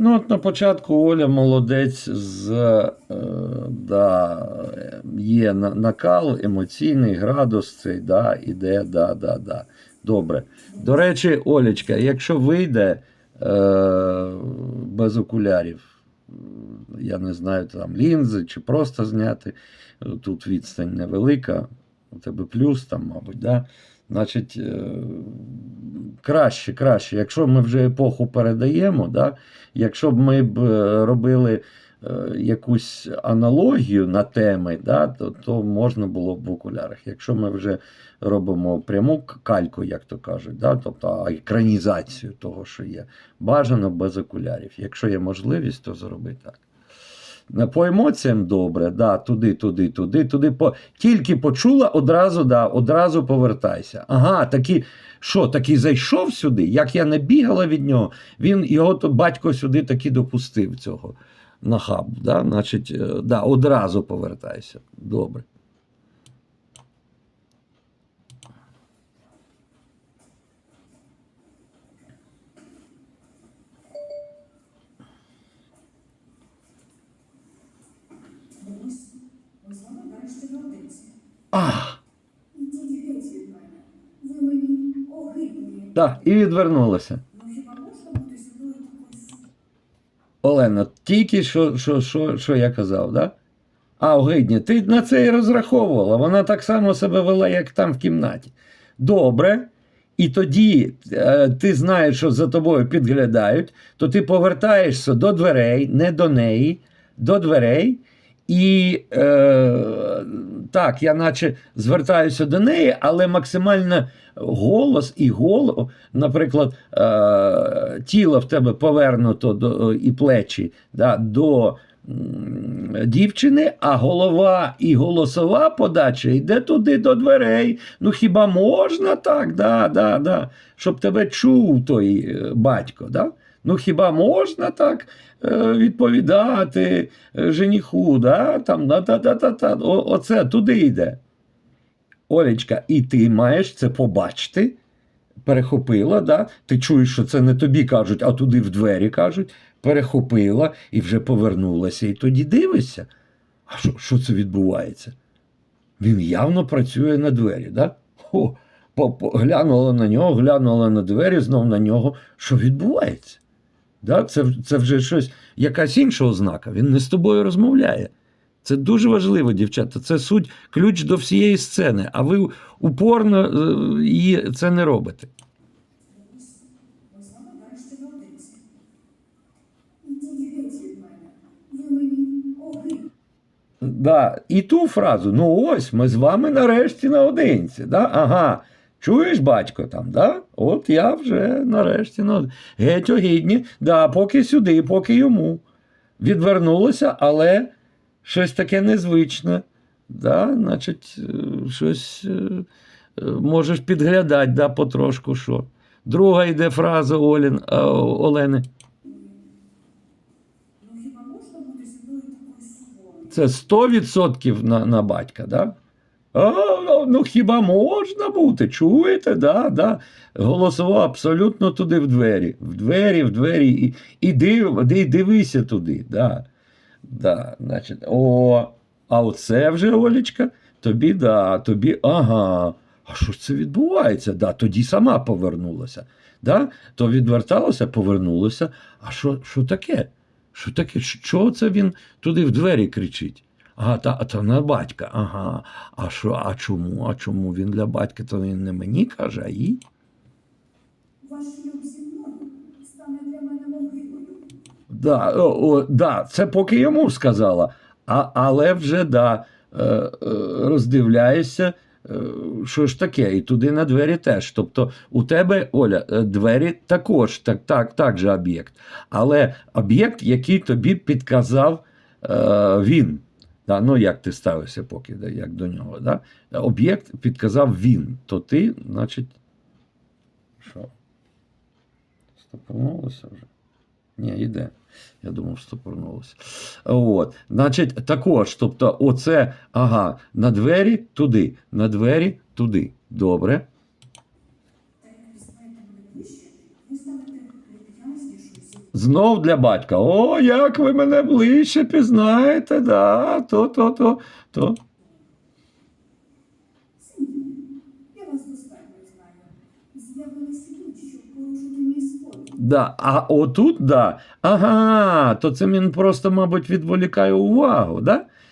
Ну, от на початку Оля молодець з е, да, є накал, емоційний градус цей, да, іде, да, да, да. Добре. До речі, Олечка, якщо вийде е, без окулярів, я не знаю, там лінзи чи просто зняти, тут відстань невелика, у тебе плюс там, мабуть, да? значить, е, краще, краще. Якщо ми вже епоху передаємо, да? якщо б ми б е, робили е, якусь аналогію на теми, да, то, то можна було б в окулярах. Якщо ми вже робимо пряму кальку, як то кажуть, да, тобто екранізацію того, що є, бажано без окулярів. Якщо є можливість, то зроби так. По емоціям добре, да, туди, туди, туди, туди. По... Тільки почула, одразу, да, одразу повертайся. Ага, такі, що, такий зайшов сюди, як я не бігала від нього, він його то батько сюди таки допустив цього нахабу. Да? Значить, е, да, одразу повертайся. Добре. Ось, ми з вами нарешті наодинці. А, так, і відвернулася. Ну Олена, тільки що, що, що, що я казав, да? А, огидні, ти на це і розраховувала. Вона так само себе вела, як там в кімнаті. Добре. І тоді е, ти знаєш, що за тобою підглядають, то ти повертаєшся до дверей, не до неї, до дверей. І е, так, я наче звертаюся до неї, але максимально голос і голо, наприклад, е, тіло в тебе повернуто до, і плечі да, до дівчини, а голова і голосова подача йде туди до дверей. Ну хіба можна так? Да, да, да. Щоб тебе чув той е, батько. Да? Ну хіба можна так е, відповідати е, женіху? Да? Там, да. Оце туди йде. Олечка, і ти маєш це побачити. Перехопила, да? ти чуєш, що це не тобі кажуть, а туди в двері кажуть. Перехопила і вже повернулася. І тоді дивишся. А що, що це відбувається? Він явно працює на двері. Да? О, глянула на нього, глянула на двері, знов на нього. Що відбувається? Да? Це, це вже щось, якась інша ознака. Він не з тобою розмовляє. Це дуже важливо, дівчата. Це суть, ключ до всієї сцени. А ви упорно е, і це не робите. Да. І ту фразу: ну ось, ми з вами нарешті наодинці. Да? Ага. Чуєш, батько там, да? От я вже нарешті наодинці. Геть огідні, да, поки сюди, поки йому. Відвернулося, але щось таке незвичне. Да? Значить, е, щось е, е, можеш підглядати, да, потрошку що. Друга йде фраза Олін, Олени. Ну? Це 100% на, на батька, да? А, ну, хіба можна бути? Чуєте? Да, да. Голосова абсолютно туди в двері. В двері, в двері. І, і див, ди- дивися туди. Да. Да, значить, о, а оце вже, Олечка, тобі да, тобі, ага. А що ж це відбувається? Да, тоді сама повернулася. Да? То відверталася, повернулася. А що, таке? Що таке? Що- це він туди в двері кричить? Ага, та, та на батька. Ага. А що, а чому? А чому він для батька? То він не мені каже, а їй? Ваш шлюб зі мною стане для мене могилою. Да, о, о, да, це поки йому сказала. А, але вже да, е, е, роздивляєшся, е, що ж таке, і туди на двері теж. Тобто у тебе, Оля, двері також так, так, так же об'єкт. Але об'єкт, який тобі підказав е, він. Да, ну, як ти ставився поки, да, як до нього. Да? Об'єкт підказав він, то ти, значить, що? Стопорнулося вже? Ні, йде. Я думав, стопорнулося. От. Значить, також, тобто, оце, ага, на двері туди, на двері туди. Добре. Та як пізнаєте мене ближче, ви станете люб'язнішою зі Знов для батька. О, як ви мене ближче пізнаєте, да, то, то, то, то. Да, а отут, да. Ага, то це він просто, мабуть, відволікає увагу, да?